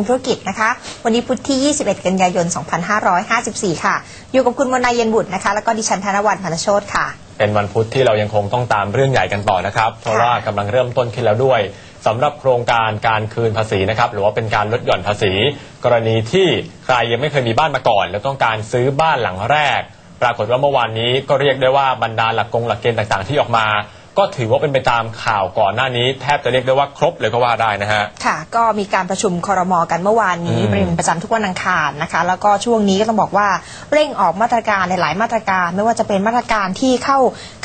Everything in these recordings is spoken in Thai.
งธุรกิจนะคะ วันนี้พุธที่ 21 กันยายน 2554 ค่ะ อยู่กับคุณมนายเย็นบุตรนะคะ แล้วก็ดิฉันธนวัฒน์พันธโชตค่ะ เป็นวันพุธที่เรายังคงต้องตามเรื่องใหญ่กันต่อนะครับ เพราะว่ากำลังเริ่มต้นขึ้นแล้วด้วยสำหรับโครงการการคืนภาษีนะครับหรือว่าเป็นการลดหย่อนภาษี กรณีที่ใครยังไม่เคยมีบ้านมาก่อน แล้วต้องการซื้อบ้านหลังแรก ปรากฏว่าเมื่อวานนี้ก็เรียกได้ว่าบรรดาหลักกงหลักเกณฑ์ต่างๆ ที่ออกมา ก็ถือว่าเป็นไปตามข่าวก่อนหน้านี้ แทบจะเรียกได้ว่าครบเลยก็ว่าได้นะฮะ ค่ะ ก็มีการประชุมคอรมอกันเมื่อวานนี้อืมเป็นประจำทุกวันอังคารนะคะ แล้วก็ช่วงนี้ก็ต้องบอกว่าเร่งออกมาตรการในหลายมาตรการ ไม่ว่าจะเป็นมาตรการที่เข้า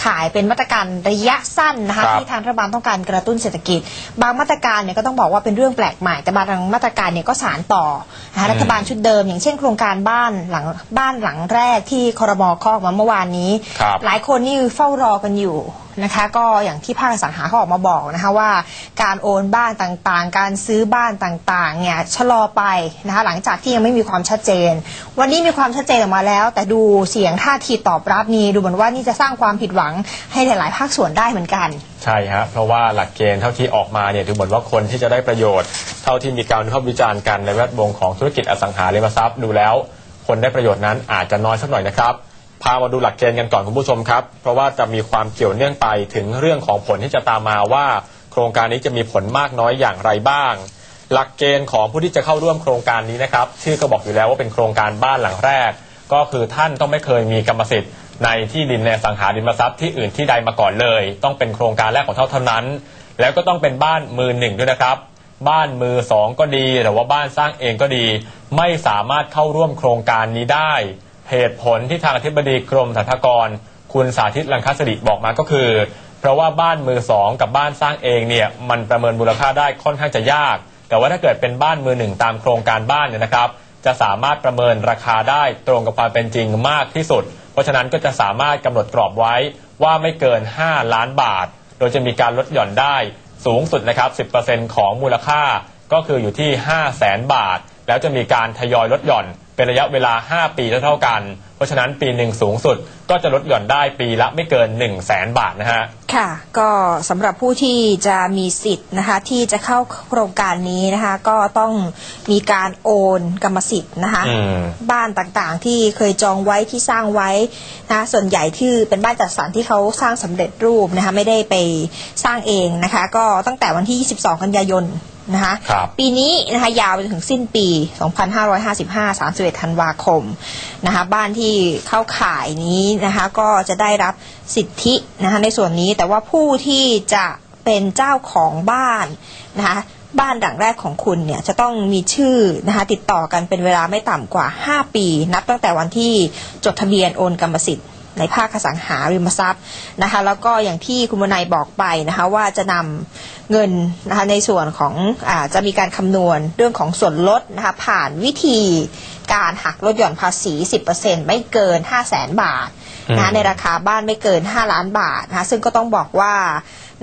ขายเป็นมาตรการระยะสั้นนะคะครับที่ทางรัฐบาลต้องการกระตุ้นเศรษฐกิจ บางมาตรการเนี่ยก็ต้องบอกว่าเป็นเรื่องแปลกใหม่ แต่บางมาตรการเนี่ยก็สานต่อนะคะรัฐบาลชุดเดิม อย่างเช่น โครงการบ้านหลังบ้านหลังแรกที่คอรมอคอกมาเมื่อวานนี้ครับหลายคนนี่เฝ้ารอกันอยู่ นะคะ ก็อย่างที่ภาคอสังหาเขาออกมาบอกนะคะว่าการโอนบ้านต่างๆ การซื้อบ้านต่างๆเนี่ยชะลอไปนะคะหลังจากที่ยังไม่มีความชัดเจน วันนี้มีความชัดเจนออกมาแล้ว แต่ดูเสียงท่าทีตอบรับนี่ดูเหมือนว่านี่จะสร้างความผิดหวังให้หลายๆ ภาคส่วนได้เหมือนกันใช่ฮะเพราะว่าหลักเกณฑ์เท่าที่ออกมาเนี่ยดูเหมือนว่าคนที่จะได้ประโยชน์ เท่าที่มีการวิพากษ์วิจารณ์กันในแวดวงของธุรกิจอสังหาริมทรัพย์ดูแล้ว คนได้ประโยชน์นั้นอาจจะน้อยสักหน่อยนะครับ พามาดูหลักเกณฑ์กันก่อนคุณผู้ชมครับ เพราะว่าจะมีความเกี่ยวเนื่องไปถึงเรื่องของผลที่จะตามมาว่า โครงการนี้จะมีผลมากน้อยอย่างไรบ้าง หลักเกณฑ์ของผู้ที่จะเข้าร่วมโครงการนี้นะครับชื่อก็บอกอยู่แล้วว่าเป็นโครงการบ้านหลังแรก ก็คือท่านต้องไม่เคยมีกรรมสิทธิ์ในที่ดินในสังหาริมทรัพย์ที่อื่นที่ใดมาก่อนเลย ต้องเป็นโครงการแรกของเท่าเท่านั้น แล้วก็ต้องเป็นบ้านมือหนึ่งด้วยนะครับบ้านมือสองก็ดีหรือว่าบ้านสร้างเองก็ดี ไม่สามารถเข้าร่วมโครงการนี้ได้ เหตุผลที่ทางอธิบดีกรมสรรพากร คุณสาธิตลังคัสดิบอกมาก็คือ เพราะว่าบ้านมือสองกับบ้านสร้างเองเนี่ยมันประเมินมูลค่าได้ค่อนข้างจะยาก แต่ว่าถ้าเกิดเป็นบ้านมือหนึ่งตามโครงการบ้านเนี่ยนะครับ จะสามารถประเมินราคาได้ตรงกับความเป็นจริงมากที่สุด เพราะฉะนั้นก็จะสามารถกำหนดกรอบไว้ว่าไม่เกิน 5 ล้านบาท โดยจะมีการลดหย่อนได้สูงสุดนะครับ 10%ของมูลค่าก็คืออยู่ที่ 5 0 0แสนบาท แล้วจะมีการทยอยลดหย่อน เป็นระยะเวลา 5 ปีเท่าๆกัน เพราะฉะนั้นปีหนึ่งสูงสุดก็จะลดหย่อนได้ปีละไม่เกิน 1 0 0 0 0แสนบาทนะฮะ ค่ะ ก็สำหรับผู้ที่จะมีสิทธิ์นะคะที่จะเข้าโครงการนี้นะคะ ก็ต้องมีการโอนกรรมสิทธิ์นะคะ อืม บ้านต่างๆที่เคยจองไว้ที่สร้างไว้นะส่วนใหญ่ที่เป็นบ้านจัดสรรที่เขาสร้างสำเร็จรูปนะคะไม่ได้ไปสร้างเองนะคะ ก็ตั้งแต่วันที่ 22 กันยายน นะคะครับปีนี้นะคะยาวไปจนถึงสิ้นปี 2555 31ธันวาคมนะคะบ้านที่เข้าข่ายนี้นะคะก็จะได้รับสิทธินะคะในส่วนนี้แต่ว่าผู้ที่จะเป็นเจ้าของบ้านนะคะบ้านหลังแรกของคุณเนี่ยจะต้องมีชื่อนะคะติดต่อกันเป็นเวลาไม่ต่ำกว่า 5 ปี นับตั้งแต่วันที่จดทะเบียนโอนกรรมสิทธิ์ ในภาคอสังหาริมทรัพย์นะคะแล้วก็อย่างที่คุณมนัยบอกไปนะคะว่าจะนำเงินนะคะในส่วนของอาจะมีการคำนวณเรื่องของส่วนลดนะคะผ่านวิธีการหักลดหย่อนภาษี 10%ไม่เกิน 5 0 0แสนบาทนะคะอืมในราคาบ้านไม่เกิน 5 ล้านบาทนะคะซึ่งก็ต้องบอกว่า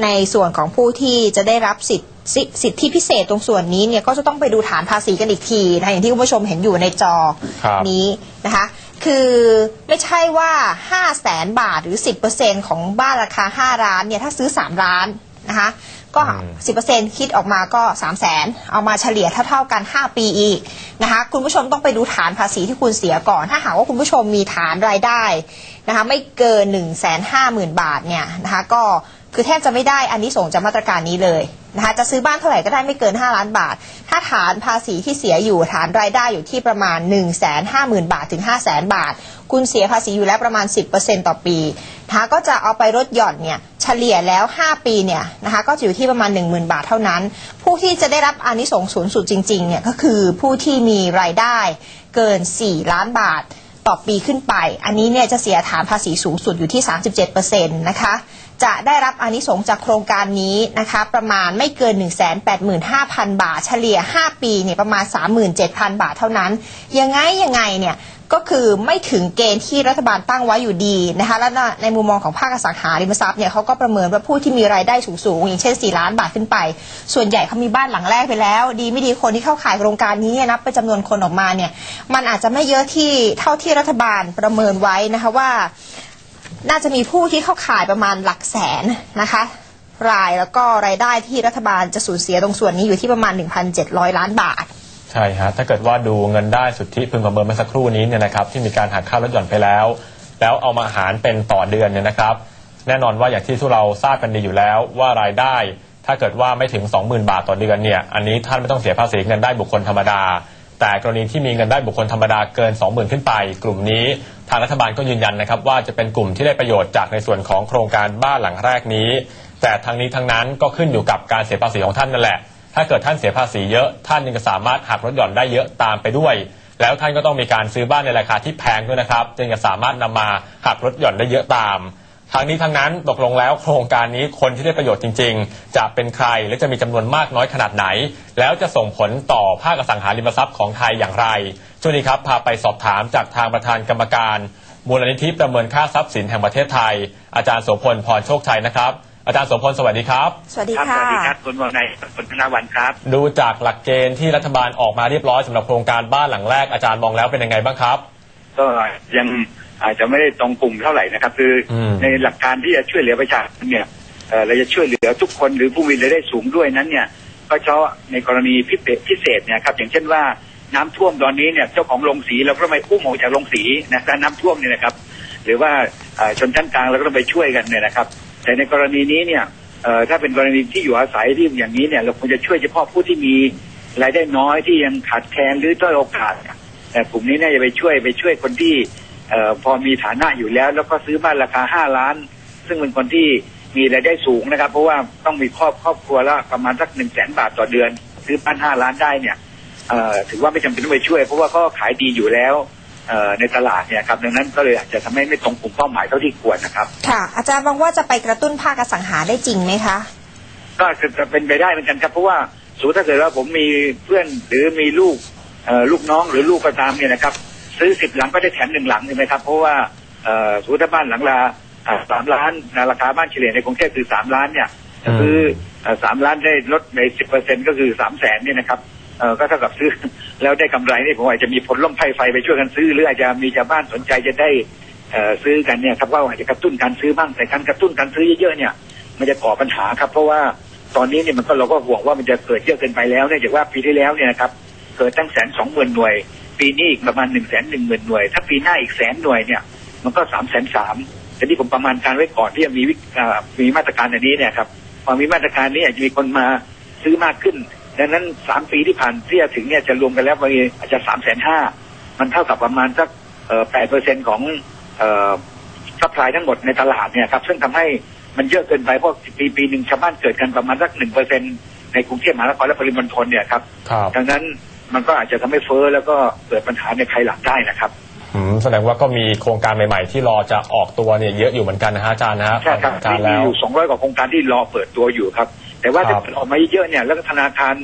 ในส่วนของผู้ที่จะได้รับสิทธิสิสิทธิพิเศษตรงส่วนนี้เนี่ยก็จะต้องไปดูฐานภาษีกันอีกทีนะคะอย่างที่คุณผู้ชมเห็นอยู่ในจอครับนี้นะคะ คือไม่ใช่ว่า 5 0 0แสนบาทหรือ 10%ของบ้านราคา 5 ล้านเนี่ยถ้าซื้อ 3 ล้านนะคะก็อืม10%คิดออกมาก็ 3 0 0แสนเอามาเฉลี่ยเท่า ๆกัน 5 ปีอีกนะคะคุณผู้ชมต้องไปดูฐานภาษีที่คุณเสียก่อน ถ้าหากว่าคุณผู้ชมมีฐานรายได้นะคะไม่เกิน 1 5 0 0 0 0 บาทเนี่ยนะคะก็คือแทบจะไม่ได้อันนี้ส่งส์จากมาตรการนี้เลย นะคะจะซื้อบ้านเท่าไหร่ก็ได้ไม่เกิน 5 ล้านบาท ถ้าฐานภาษีที่เสียอยู่ฐานรายได้อยู่ที่ประมาณ 1 5 0 0 0 0 บาทถึง 5 0 0 0 0 0 บาท คุณเสียภาษีอยู่แล้วประมาณ 10%ต่อปีนะคะก็จะเอาไปลดหย่อนเนี่ยเฉลี่ยแล้ว 5 ปีเนี่ยนะคะก็จะอยู่ที่ประมาณ 10,000 บาทเท่านั้น ผู้ที่จะได้รับอานิสงส์สูงสุดจริงๆเนี่ยก็คือผู้ที่มีรายได้เกิน 4 ล้านบาทต่อปีขึ้นไป อันนี้เนี่ยจะเสียฐานภาษีสูงสุดอยู่ที่ 37%นะคะ จะได้รับอานิสงส์จากโครงการนี้นะคะ ประมาณไม่เกิน 185,000 บาท เฉลี่ย 5 ปีเนี่ยประมาณ 37,000 บาทเท่านั้น ยังไงยังไงเนี่ยก็คือไม่ถึงเกณฑ์ที่รัฐบาลตั้งไว้อยู่ดีนะคะและในมุมมองของภาคอสังหาริมทรัพย์เนี่ยเขาก็ประเมินว่าผู้ที่มีรายได้สูงๆอย่างเช่น 4 ล้านบาทขึ้นไป ส่วนใหญ่เขามีบ้านหลังแรกไปแล้ว ดีไม่ดีคนที่เข้าขายโครงการนี้เนี่ยนับเป็นจำนวนคนออกมาเนี่ยมันอาจจะไม่เยอะที่เท่าที่รัฐบาลประเมินไว้นะคะว่า น่าจะมีผู้ที่เข้าขายประมาณหลักแสนนะคะ รายแล้วก็รายได้ที่รัฐบาลจะสูญเสียตรงส่วนนี้อยู่ที่ประมาณ 1,700 ล้านบาท ใช่ฮะถ้าเกิดว่าดูเงินได้สุทธิพึงประเมินเมื่อสักครู่นี้เนี่ยนะครับที่มีการหักค่าลดหย่อนไปแล้ว แล้วเอามาหารเป็นต่อเดือนเนี่ยนะครับ แน่นอนว่าอย่างที่ทุกเราทราบกันดีอยู่แล้วว่ารายได้ ถ้าเกิดว่าไม่ถึง 20,000 บาทต่อเดือนเนี่ยอันนี้ท่านไม่ต้องเสียภาษีเงินได้บุคคลธรรมดา แต่กรณีที่มีเงินได้บุคคลธรรมดาเกิน 20,000 ขึ้นไป กลุ่มนี้ทางรัฐบาลก็ยืนยันนะครับว่าจะเป็นกลุ่มที่ได้ประโยชน์จากในส่วนของโครงการบ้านหลังแรกนี้ แต่ทั้งนี้ทั้งนั้นก็ขึ้นอยู่กับการเสียภาษีของท่านนั่นแหละ ถ้าเกิดท่านเสียภาษีเยอะท่านยังจะสามารถหักลดหย่อนได้เยอะตามไปด้วย แล้วท่านก็ต้องมีการซื้อบ้านในราคาที่แพงด้วยนะครับจึงจะสามารถนำมาหักลดหย่อนได้เยอะตาม ทั้งนี้ทั้งนั้นตกลงแล้วโครงการนี้คนที่ได้ประโยชน์จริง ๆ จะเป็นใครและจะมีจำนวนมากน้อยขนาดไหน แล้วจะส่งผลต่อภาคอสังหาริมทรัพย์ของไทยอย่างไร ช่วงนี้ครับพาไปสอบถามจากทางประธานกรรมการมูลนิธิประเมินค่าทรัพย์สินแห่งประเทศไทย อาจารย์โสพลพรโชคชัยนะครับอาจารย์โสพลสวัสดีครับ สวัสดีครับสค่ะวัสดีครับคุณวงในคุณธนวันครับ ดูจากหลักเกณฑ์ที่รัฐบาลออกมาเรียบร้อยสำหรับโครงการบ้านหลังแรกอาจารย์มองแล้วเป็นยังไงบ้างครับ ก็ยัง อาจจะไม่ได้ตรงกลุ่มเท่าไหร่นะครับ คืออมในหลักการที่จะช่วยเหลือประชาชนเนี่ยเอ่อเราจะช่วยเหลือทุกคนหรือผู้มีรายได้สูงด้วยนั้นเนี่ย ก็เฉพาะในกรณีพิเศษพิเศษเนี่ยครับอย่างเช่นว่าน้ำท่วมตอนนี้เนี่ยเจ้าของโรงสีเราก็ไม่อุ้มออกจากโรงสีนะถ้าน้ำท่วมเนี่ยนะครับ หรือว่าเอ่อชนชั้นกลางเราก็ต้องไปช่วยกันเนี่ยนะครับ แต่ในกรณีนี้เนี่ยเอ่อถ้าเป็นกรณีที่อยู่อาศัยที่อย่างนี้เนี่ยเราควรจะช่วยเฉพาะผู้ที่มีรายได้น้อยที่ยังขาดแคลนหรือด้อยโอกาสแต่กลุ่มนี้เนี่ยจะไปช่วยไปช่วยคนที่เอ่อพอมีฐานะอยู่แล้ว แล้วก็ซื้อบ้านราคาห้าล้าน ซึ่งเป็นคนที่มีรายได้สูงนะครับ เพราะว่าต้องมีครอบครอบครัวละประมาณสักหนึ่งแสนบาทต่อเดือน ซื้อบ้านห้าล้านได้เนี่ยเอ่อถือว่าไม่จำเป็นต้องไปช่วย เพราะว่าเขาขายดีอยู่แล้วเอ่อในตลาดเนี่ยครับดังนั้นก็เลยอาจจะทำให้ไม่ตรงกลุ่มเป้าหมายเท่าที่ควรนะครับ ค่ะ อาจารย์มองว่าจะไปกระตุ้นภาคอสังหาได้จริงไหมคะ ก็จะเป็นไปได้เหมือนกันครับเพราะว่าสมมติถ้าเกิดว่าผมมีเพื่อนหรือมีลูกเอ่อลูกน้องหรือลูกก็ตามเนี่ยนะครับ ซื้อสิบหลังก็ได้แถมหนึ่งหลังใช่ไหมครับ เพราะว่าเอ่อสมมติถ้าบ้านหลังละสามล้านนะราคาบ้านเฉลี่ยในกรุงเทพคือสามล้านเนี่ยอืมคือสามล้านได้ลดในสิบเปอร์เซ็นก็คือสามแสนเนี่ยนะครับเอ่อก็เท่ากับซื้อแล้วได้กำไรนี่ผมอาจจะมีผลล่มไพ่ไฟไปช่วยกันซื้อ หรืออาจจะมีชาวบ้านสนใจจะได้เอ่อซื้อกันเนี่ยครับว่าอาจจะกระตุ้นการซื้อบ้างแต่การกระตุ้นการซื้อเยอะๆเนี่ย มันจะก่อปัญหาครับ เพราะว่าตอนนี้เนี่ยมันก็เราก็ห่วงว่ามันจะเกิดเยอะเกินไปแล้วเนื่องจากว่าปีที่แล้วเนี่ยนะครับเกิดตั้งแสนสองหมื่นหน่วย ปีนี้อีกประมาณหนึ่งแสนหนึ่งหมื่นหน่วย ถ้าปีหน้าอีกแสนหน่วยเนี่ย มันก็สามแสนสามทีนี้ผมประมาณการไว้ก่อนที่จะมีวิอ่ามีมาตรการอันนี้เนี่ยครับพอมีมาตรการนี้อาจจะมีคนมาซื้อมากขึ้น ดังนั้นสามปีที่ผ่านที่จะถึงเนี่ยจะรวมกันแล้วมีอาจจะสามแสนห้ามันเท่ากับประมาณสักแปดเปอร์เซ็นของเอ่อซัพพลายทั้งหมดในตลาดเนี่ยครับซึ่งทำให้มันเยอะเกินไปเพราะปีปีหนึ่งชาวบ้านเกิดกันประมาณสักหนึ่งเปอร์เซ็นในกรุงเทพมหานครและปริมณฑลเนี่ยครับครับดังนั้น มันก็อาจจะทำให้เฟ้อแล้วก็เกิดปัญหาในภายหลังได้นะครับอืมแสดงว่าก็มีโครงการใหม่ ๆ ที่รอจะออกตัวเนี่ยเยอะอยู่เหมือนกันนะฮะอาจารย์นะฮะใช่ครับฟังอาจารมีย์แล้วอยู่สองร้อยกว่าโครงการที่รอเปิดตัวอยู่ครับ แต่ว่าครัถ้าบเกิดออกมาเยอะๆเนี่ยแล้วก็ธนาคาร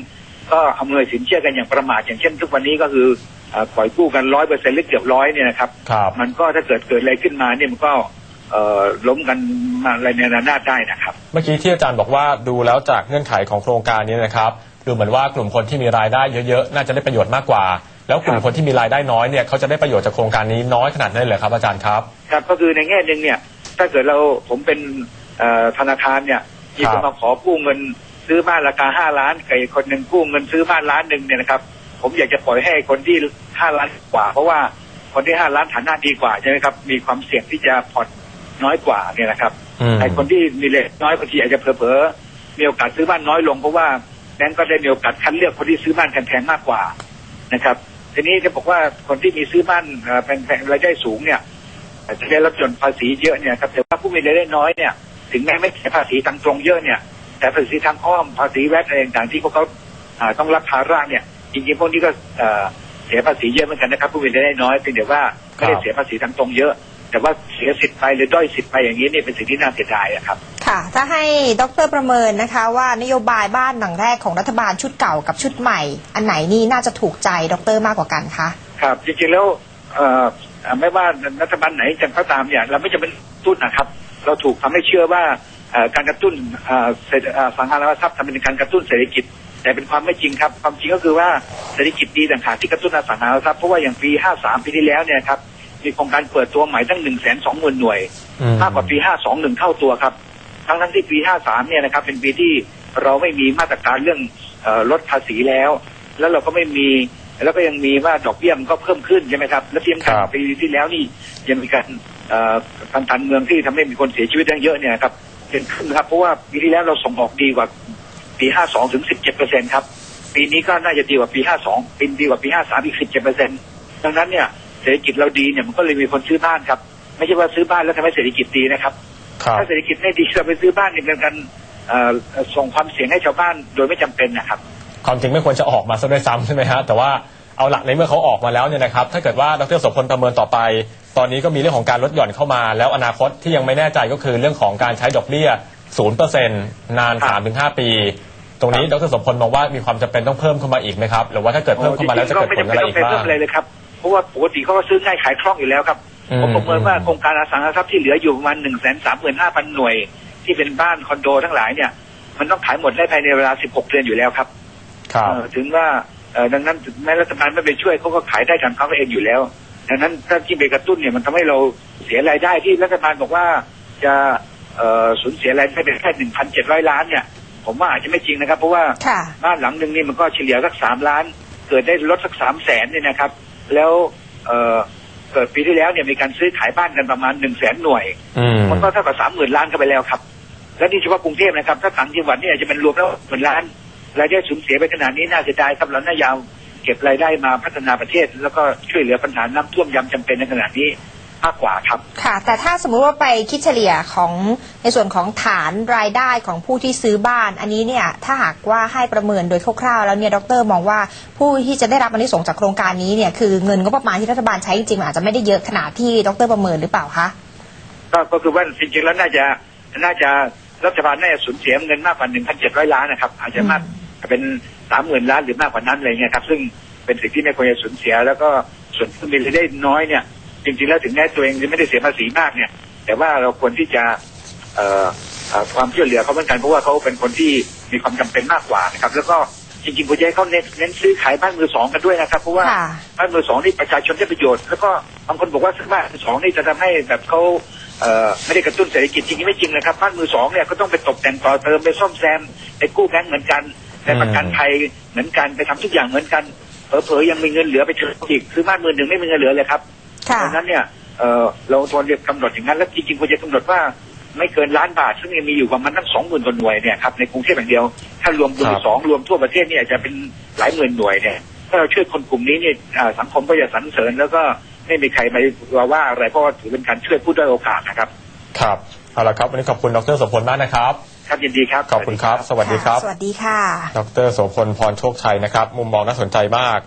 ก็อำนวยสินเชื่อกันอย่างประมาทอย่างเช่น ทุกวันนี้ก็คือเอ่อปล่อยกู้กันร้อยเปอร์เซ็นต์หรือเกือบร้อยเนี่ยนะครับครับมันก็ถ้าเกิดเกิดอะไรขึ้นมาเนี่ยมันก็เอ่อ ล้มกันมาอะไรในระนาดได้นะครับ เมื่อกี้ที่อาจารย์บอกว่าดูแล้วจากเงื่อนไขของโครงการนี้นะครับดูเหมือนว่ากลุ่มคนที่มีรายได้เยอะๆ น่าจะได้ประโยชน์มากกว่า แล้วกลุ่มครับคนที่มีรายได้น้อยเนี่ยเขาจะได้ประโยชน์จากโครงการนี้น้อยขนาดนั้นเลยเหรอครับอาจารย์ครับครับก็คือในแง่หนึ่งเนี่ย ถ้าเกิดเราผมเป็นเอ่อธนาคารเนี่ยมีคครันบมาขอกู้เงินซื้อบ้านราคาห้าล้านกับอีกคนหนึ่งกู้เงินซื้อบ้านล้านหนึ่งเนี่ยนะครับ ผมอยากจะปล่อยให้คนที่ห้าล้านกว่า เพราะว่าคนที่ห้าล้านฐานะดีกว่าใช่ไหมครับมีความเสี่ยงที่จะผ่อน น้อยกว่าเนี่ยนะครับอืมไอ้คนที่มีเลทน้อยบางทีอาจจะเผลอๆมีโอกาสซื้อบ้านน้อยลงเพราะว่าแบงก์ก็ได้มีโอกาสคัดเลือกคนที่ซื้อบ้านแพงๆมากกว่านะครับ ทีนี้จะบอกว่าคนที่มีซื้อบ้านเอ่อแพงๆรายได้สูงเนี่ยอาจจะได้รับจนภาษีเยอะเนี่ยครับแต่ว่าผู้มีรายได้น้อยเนี่ย ถึงแม้ไม่เสียภาษีทางตรงเยอะเนี่ย แต่ภาษีทางอ้อมภาษีแวดอะไรต่างๆที่พวกเขาอ่าต้องรับภาระเนี่ยจริงๆพวกนี้ก็เอ่อเสียภาษีเยอะเหมือนกันนะครับ ผู้มีรายได้น้อยเพียงแต่ว่าไม่ได้เสียภาษีทางตรงเยอะ แต่ว่าเสียสิทธิ์ไปหรือด้อยสิทธิ์ไปอย่างนี้นี่เป็นสิ่งที่น่าเสียดายอะครับ ค่ะ ถ้าให้ดรประเมินนะคะ ว่านโยบายบ้านหลังแรกของรัฐบาลชุดเก่ากับชุดใหม่ อันไหนนี่น่าจะถูกใจดรมากกว่ากันคะครับ จริงๆแล้วเอ่อเอ่อไม่ว่ารัฐบาลไหนจะก็ตามเนี่ยเราไม่จะเป็นตุ้นนะครับ เราถูกทำให้เชื่อว่าเอ่อการกระตุ้นเอ่อเศรษฐเอ่อสังหาริมทรัพย์ทำเป็นการกระตุ้นเศรษฐกิจ แต่เป็นความไม่จริงครับ ความจริงก็คือว่าเศรษฐกิจดีต่างหากที่กระตุ้นอสังหาริมทรัพย์เพราะว่าอย่างปี 53 ปีที่แล้วเนี่ยครับ มีโครงการเปิดตัวใหม่ตั้ง1 2 0 0 0 0หน่วยอืมมากกว่าปี52หนึ่งเท่าตัวครับ ทั้งทั้งที่ปี53เนี่ยนะครับ เป็นปีที่เราไม่มีมาตรการเรื่องเออลดภาษีแล้ว แล้วเราก็ไม่มีแล้วก็ยังมีว่าดอกเบี้ยมันก็เพิ่มขึ้นใช่ไหมครับ แล้วเทียมกันครับปีที่แล้วนี่ยังมีการเอ่อการพันเมืองที่ทำให้มีคนเสียชีวิตตั้งเยอะเนี่ยครับเป็นขึ้นครับ เพราะว่าปีที่แล้วเราส่งออกดีกว่าปี52ถึง17เปอร์เซ็นครับ ปีนี้ก็น่าจะดีกว่าปี52ปีดีกว่าปี53อีก17เปอร์เซ็นดังนั้นเนี่ย เศรษฐกิจเราดีเนี่ยมันก็เลยมีคนซื้อบ้านครับ ไม่ใช่ว่าซื้อบ้านแล้วทำให้เศรษฐกิจดีนะครับครับถ้าเศรษฐกิจไม่ดีเราไปซื้อบ้านนี่เป็นการเอ่อส่งความเสี่ยงให้ชาวบ้านโดยไม่จำเป็นนะครับ ความจริงไม่ควรจะออกมาซะด้วยซ้ำใช่ไหมฮะแต่ว่าเอาละในเมื่อเขาออกมาแล้วเนี่ยนะครับ ถ้าเกิดว่าดรโสพลประเมินต่อไป ตอนนี้ก็มีเรื่องของการลดหย่อนเข้ามา แล้วอนาคตที่ยังไม่แน่ใจก็คือเรื่องของการใช้ดอกเบี้ย0%นานครับ3-5 ปี ตรงนี้ดรโสพลมองว่ามีความจำเป็นต้องเพิ่มเข้ามาอีกไหมครับ หรือว่าถ้าเกิดเพิ่มเข้ามาแล้วจะเกิดผลอะไรอีกไม่จำเป็นบ้าต้องงอะไรเลยครับ เพราะว่าปกติเขาก็ซื้อง่ายขายคล่องอยู่แล้วครับอืมผมประเมินว่าโครงการอสังหาริมทรัพย์ที่เหลืออยู่ประมาณหนึ่งแสนสามหมื่นห้าพันหน่วย ที่เป็นบ้านคอนโดทั้งหลายเนี่ย มันต้องขายหมดได้ภายในเวลา16เดือนอยู่แล้วครับครับเอ่อถึงว่าเอ่อดังนั้นถึงแม้รัฐบาลไม่ไปช่วยเขาก็ขายได้ทางเขาเองอยู่แล้วดังนั้นถ้าที่ไปกระตุ้นเนี่ยมันทำให้เราเสียรายได้ที่รัฐบาลบอกว่าจะเอ่อสูญเสียรายได้เป็นแค่หนึ่งพันเจ็ดร้อยล้านเนี่ย ผมว่าอาจจะไม่จริงนะครับ เพราะว่าค่ะบ้านหลังหนึ่งนี่มันก็เฉลี่ยสักสามล้าน เกิดได้ลดสักสามแสนเนี่ยนะครับ แล้วเอ่อเกิดปีที่แล้วเนี่ยมีการซื้อขายบ้านกันประมาณหนึ่งแสนหน่วยอืมมันก็เท่ากับสามหมื่นล้านเข้าไปแล้วครับ และนี่เฉพาะกรุงเทพนะครับ ถ้าต่างจังหวัดเนี่ยจะเป็นรวมแล้วหมื่นล้านรายได้สูญเสียไปขนาดนี้น่าเสียดายครับเราน่ายาวเก็บรายได้มาพัฒนาประเทศ แล้วก็ช่วยเหลือปัญหาน้ำท่วมยำจำเป็นในขณะนี้ มากกว่าครับ ค่ะ แต่ถ้าสมมุติว่าไปคิดเฉลี่ยของในส่วนของฐานรายได้ของผู้ที่ซื้อบ้าน อันนี้เนี่ยถ้าหากว่าให้ประเมินโดยคร่าวๆแล้วเนี่ยดรมองว่าผู้ที่จะได้รับอันนี้ส่งส์จากโครงการนี้เนี่ยคือเงินก็ประมาณที่รัฐบาลใช้จริงๆมันอาจจะไม่ได้เยอะขนาดที่ดรประเมินหรือเปล่าคะก็ก็คือว่าจริงๆแล้วน่าจะน่าจะรัฐบาลน่าจะสูญเสียเงินมากกว่า 1,700 ล้านนะครับ อาจจะมากเป็นสามหมื่นล้านหรือมากกว่านั้นอะไรเงี้ยครับซึ่งเป็นสิ่งที่ไม่ควรจะสูญเสีย แล้วก็ส่วนที่มีรายได้น้อยเนี่ย จริง ๆ แล้วถึงแม้ตัวเองจะไม่ได้เสียภาษีมากเนี่ย แต่ว่าเราควรที่จะเอ่อเอ่อความช่วยเหลือเขาเหมือนกันเพราะว่าเขาเป็นคนที่มีความจำเป็นมากกว่านะครับ แล้วก็จริงๆควรจะให้เขาเน้นเน้นซื้อขายบ้านมือสองกันด้วยนะครับ เพราะว่าค่ะบ้านมือสองนี่ประชาชนได้ประโยชน์ แล้วก็บางคนบอกว่าซื้อบ้านมือสองนี่จะทำให้แบบเขาเอ่อไม่ได้กระตุ้นเศรษฐกิจจริงๆไม่จริงนะครับบ้านมือสองเนี่ยก็ต้องไปตกแต่งต่อเติมไปซ่อมแซมไปกู้แบงก์เหมือนกันไปประกันภัยเหมือนกันไปทำทุกอย่างเหมือนกันเผลอๆยังมีเงินเหลือไปเชิญอีกซื้อบ้านมือหนึ่งไม่มีเงินเหลือเลยครับ ค่ะดังนั้นเนี่ยเอ่อเราควรจะกำหนดอย่างนั้น แล้วจริงๆควรจะกำหนดว่าไม่เกินล้านบาท ซึ่งยังมีอยู่ประมาณตั้งสองหมื่นกว่าหน่วยเนี่ยครับในกรุงเทพอย่างเดียว ถ้ารวมมืคอรับสองรวมทั่วประเทศเนี่ยจะเป็นหลายหมื่นหน่วยเนี่ยถ้าเราช่วยคนกลุ่มนี้เนี่ยอ่าสังคมก็จะสรรเสริญแล้วก็ไม่มีใครมาว่าอะไรเพราะว่าถือเป็นการช่วยผู้ด้อยโอกาสนะครับครับเอาละครับวันนี้ขอบคุณดรโสพลมากนะครับครับยินดีครับขอบคุณครับ สวัสดีครับ สวัสดีค่ะ ดรโสพลพรโชคชัยนะครับ มุมมองน่าสนใจมาก